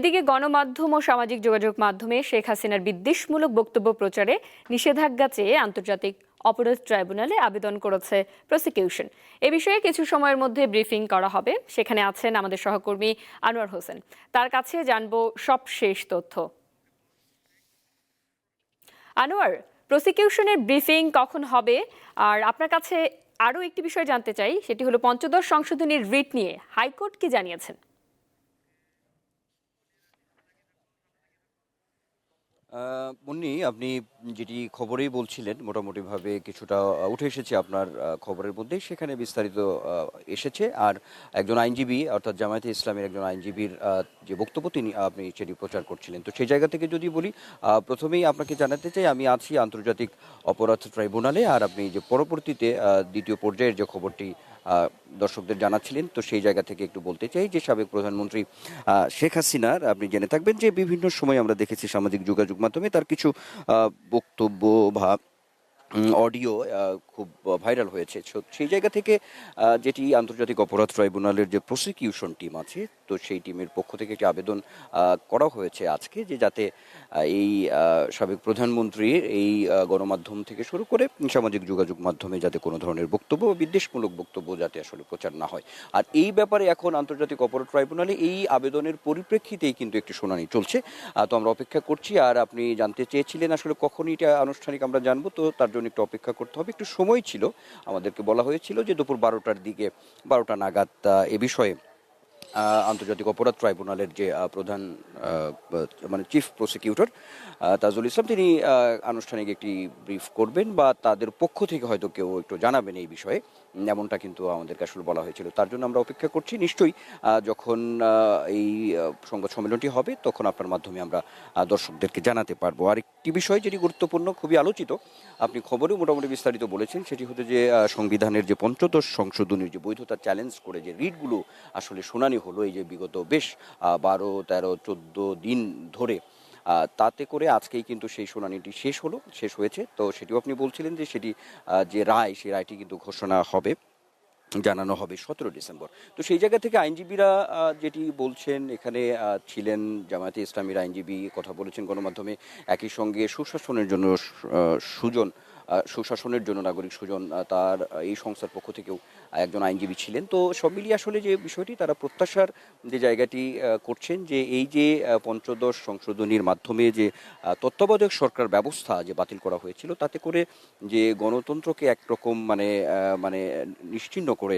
এদিকে গণমাধ্যম ও সামাজিক যোগাযোগ মাধ্যমে শেখ হাসিনার বিদ্বেষমূলক বক্তব্য প্রচারে নিষেধাজ্ঞা চেয়ে আন্তর্জাতিক অপরাধ ট্রাইব্যুনালে আবেদন করেছে প্রসিকিউশন। এ বিষয়ে কিছু সময়ের মধ্যে ব্রিফিং করা হবে। সেখানে আছেন আমাদের সহকর্মী আনোয়ার হোসেন। তার কাছে জানব সব শেষ তথ্য। আনোয়ার, প্রসিকিউশনের ব্রিফিং কখন হবে? আর আপনার কাছে আরও একটি বিষয় জানতে চাই, সেটি হলো পঞ্চদশ সংশোধনীর রিট নিয়ে। হাইকোর্ট কি জানিয়েছেন? মুন্নি, আপনি যেটি খবরেই বলছিলেন, মোটামুটিভাবে কিছুটা উঠে এসেছে আপনার খবরের মধ্যে। সেখানে বিস্তারিত এসেছে। আর একজন আইনজীবী, অর্থাৎ জামায়াতে ইসলামের একজন আইনজীবীর যে বক্তব্য তিনি, আপনি সেটি প্রচার করছিলেন। তো সেই জায়গা থেকে যদি বলি প্রথমেই আপনাকে জানাতে চাই, আমি আছি আন্তর্জাতিক অপরাধ ট্রাইব্যুনালে। আর আপনি যে পরবর্তীতে দ্বিতীয় পর্যায়ের যে খবরটি দর্শকদের জানাচ্ছিলেন। তো সেই জায়গা থেকে একটু বলতে চাই যে সাবেক প্রধানমন্ত্রী শেখ হাসিনার, আপনি জেনে থাকবেন যে বিভিন্ন সময় আমরা দেখেছি সামাজিক যোগাযোগ মাধ্যমে তার কিছু বক্তব্য বা অডিও খুব ভাইরাল হয়েছে। সেই জায়গা থেকে যেটি আন্তর্জাতিক অপরাধ ট্রাইব্যুনালের যে প্রসিকিউশন টিম আছে তো সেই টিমের পক্ষ থেকে একটি আবেদন করা হয়েছে আজকে যে যাতে এই সাবেক প্রধানমন্ত্রীর এই গণমাধ্যম থেকে শুরু করে সামাজিক যোগাযোগ মাধ্যমে যাতে কোনো ধরনের বক্তব্য বা বিদ্বেষমূলক বক্তব্য যাতে আসলে প্রচার না হয়। আর এই ব্যাপারে এখন আন্তর্জাতিক অপরাধ ট্রাইব্যুনালে এই আবেদনের পরিপ্রেক্ষিতেই কিন্তু একটি শুনানি চলছে। তো আমরা অপেক্ষা করছি আর আপনি জানতে চেয়েছিলেন আসলে কখন এটা আনুষ্ঠানিক আমরা জানব, তো তার জন্য একটু অপেক্ষা করতে হবে। একটু সময় ছিল। আমাদেরকে বলা হয়েছিল যে দুপুর বারোটার দিকে, বারোটা নাগাদ এ বিষয়ে আন্তর্জাতিক অপরাধ ট্রাইব্যুনালের যে প্রধান মানে চিফ প্রসিকিউটর তাজুল ইসলাম, তিনি আনুষ্ঠানিক একটি ব্রিফ করবেন বা তাদের পক্ষ থেকে হয়তো কেউ একটু জানাবেন এই বিষয়ে। এমনটা কিন্তু আমাদেরকে আসলে বলা হয়েছিল। তার জন্য আমরা অপেক্ষা করছি। নিশ্চয়ই যখন এই সংবাদ সম্মেলনটি হবে, তখন আপনার মাধ্যমে আমরা দর্শকদেরকে জানাতে পারব। আর একটি বিষয় যেটি গুরুত্বপূর্ণ, খুবই আলোচিত, আপনি খবরেও মোটামুটি বিস্তারিত বলেছেন, সেটি হতে যে সংবিধানের যে পঞ্চদশ সংশোধনীর যে বৈধতা চ্যালেঞ্জ করে যে রিটগুলো আসলে শুনানি হলো এই যে বিগত বেশ বারো, তেরো, চোদ্দ দিন ধরে। তাতে করে আজকেই কিন্তু সেই শুনানিটি শেষ হলো, শেষ হয়েছে। তো সেটিও আপনি বলছিলেন যে সেটি যে রায়, সেই রায়টি কিন্তু ঘোষণা হবে, জানানো হবে সতেরো ডিসেম্বর। তো সেই জায়গা থেকে আইনজীবীরা যেটি বলছেন, এখানে ছিলেন জামায়াতে ইসলামীর আইনজীবী, কথা বলেছেন গণমাধ্যমে, একই সঙ্গে সুশাসনের জন্য সুজন। সুশাসনের জন্য নাগরিক সুজন তার এই সংস্থার পক্ষ থেকেও একজন আইনজীবী ছিলেন। তো সব মিলিয়ে আসলে যে বিষয়টি, তারা প্রত্যাশার যে জায়গাটি করছেন যে এই যে পঞ্চদশ সংশোধনীর মাধ্যমে যে তত্ত্বাবধায়ক সরকার ব্যবস্থা যে বাতিল করা হয়েছিল, তাতে করে যে গণতন্ত্রকে একরকম মানে মানে নিশ্চিহ্ন করে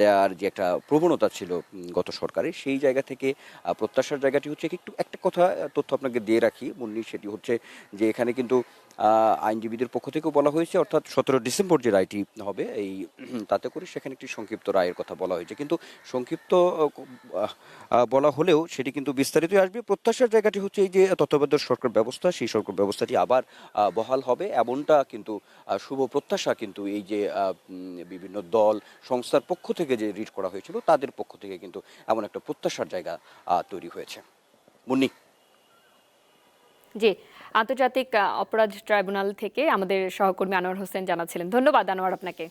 দেওয়ার যে একটা প্রবণতা ছিল গত সরকারের, সেই জায়গা থেকে প্রত্যাশার জায়গাটি হচ্ছে একটু একটা কথা তথ্য আপনাকে দিয়ে রাখি, মুন্নি, সেটি হচ্ছে যে এখানে কিন্তু আইনজীবীদের পক্ষ থেকেও বলা হয়েছে, অর্থাৎ সতেরো ডিসেম্বর যে রায়টি হবে, এই, তাতে করে সেখানে একটি সংক্ষিপ্ত রায়ের কথা বলা হয়েছে। কিন্তু সংক্ষিপ্ত বলা হলেও সেটি কিন্তু বিস্তারিতই আসবে। প্রত্যাশার জায়গাটি হচ্ছে এই যে তত্ত্বাবধায়ক সরকার ব্যবস্থা, সেই সরকার ব্যবস্থাটি আবার বহাল হবে। এমনটা কিন্তু শুভ প্রত্যাশা কিন্তু এই যে বিভিন্ন দল, সংস্থার পক্ষ থেকে যে রিট করা হয়েছিল, তাদের পক্ষ থেকে কিন্তু এমন একটা প্রত্যাশার জায়গা তৈরি হয়েছে। মুন্নি। জি। আন্তর্জাতিক অপরাধ ট্রাইব্যুনাল থেকে আমাদের সহকর্মী আনোয়ার হোসেন জানাচ্ছিলেন। ধন্যবাদ আনোয়ার আপনাকে।